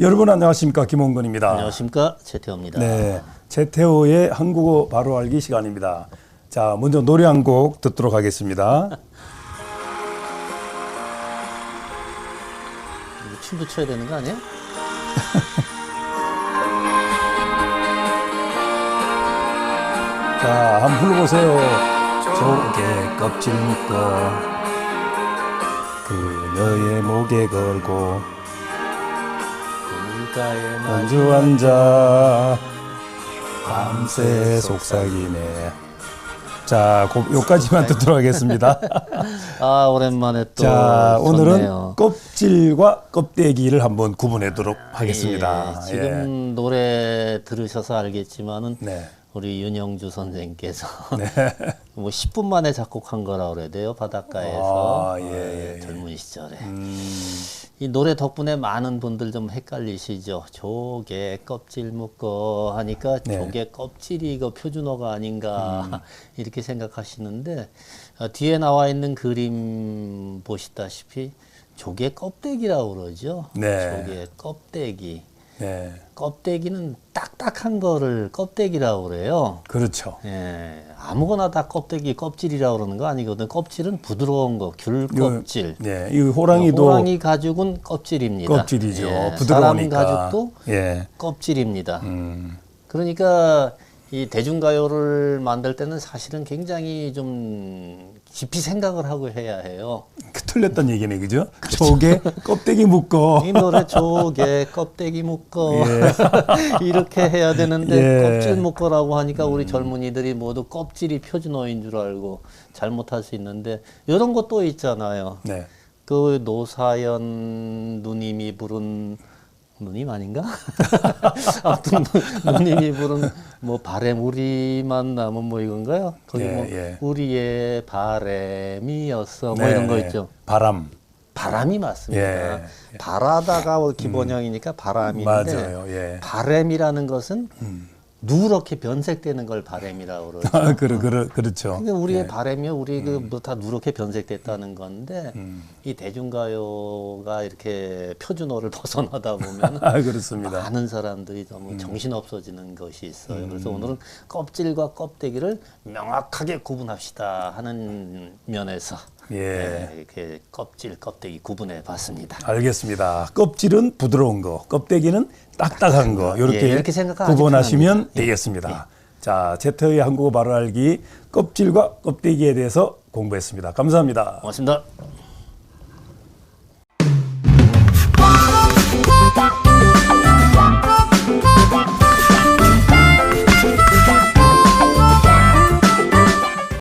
여러분 안녕하십니까 김홍근입니다. 안녕하십니까 최태호입니다. 네, 최태호의 한국어 바로 알기 시간입니다. 자, 먼저 노래 한 곡 듣도록 하겠습니다. 춤도 춰야 되는 거 아니에요? 자, 한번 불러보세요. 조개 껍질 묶어 그녀의 목에 걸고 물가에 안주 앉아 밤새 속삭이네. 자, 고, 요까지만 듣도록 하겠습니다. 아 오랜만에 또 자, 오늘은 좋네요. 껍질과 껍데기를 한번 구분하도록 하겠습니다. 예, 지금 노래 들으셔서 알겠지만은 네. 우리 윤영주 선생께서 뭐 10분 만에 작곡한 거라 그래야 돼요 바닷가에서 아, 예, 예, 예. 젊은 시절에 음, 이 노래 덕분에 많은 분들 좀 헷갈리시죠. 조개 껍질 묶어 하니까 네. 조개 껍질이 이거 표준어가 아닌가 음. 이렇게 생각하시는데 어, 뒤에 나와 있는 그림 보시다시피 조개 껍데기라고 그러죠. 네. 조개 껍데기. 네. 껍데기는 딱딱한 거를 껍데기라고 그래요. 그렇죠. 예, 아무거나 다 껍데기 껍질이라고 그러는 거 아니거든. 껍질은 부드러운 거, 귤 껍질. 네, 이 호랑이도 호랑이 가죽은 껍질입니다. 껍질이죠. 예, 부드러우니까. 사람 가죽도 예. 껍질입니다. 음, 그러니까 이 대중가요를 만들 때는 사실은 굉장히 좀 깊이 생각을 하고 해야 해요. 그 틀렸던 얘기네, 그죠? 조개 껍데기 묶어. 이 노래 조개 껍데기 묶어 예. 이렇게 해야 되는데 예. 껍질 묶어라고 하니까 우리 젊은이들이 모두 껍질이 표준어인 줄 알고 잘못할 수 있는데 이런 것도 있잖아요. 네. 그 노사연 누님이 부른 누님 아닌가? 아무튼 누- 누님이 부른 뭐 바램 우리만 남은 뭐 이건가요? 거기 예, 뭐 예. 우리의 바램이었어 뭐 네, 이런 거 네. 있죠. 바람. 바람이 맞습니다. 예. 바라다가 기본형이니까 바람인데 맞아요. 예. 바램이라는 것은 누렇게 변색되는 걸 바램이라고 그러죠. 아, 그러, 그러, 그렇죠. 그러니까 우리의 예. 바램이 우리 그뭐다 누렇게 변색됐다는 건데 음. 이 대중가요가 이렇게 표준어를 벗어나다 보면 아, 그렇습니다. 음. 많은 사람들이 너무 정신 없어지는 것이 있어요. 그래서 오늘은 껍질과 껍데기를 명확하게 구분합시다 하는 면에서 예. 네, 이렇게 껍질 껍데기 구분해 봤습니다. 알겠습니다. 껍질은 부드러운 거, 껍데기는 딱딱한 거 이렇게, 예, 이렇게 구분하시면. 되겠습니다. 자, 제터의 한국어 바로 알기 껍질과 껍데기에 대해서 공부했습니다. 감사합니다. 고맙습니다.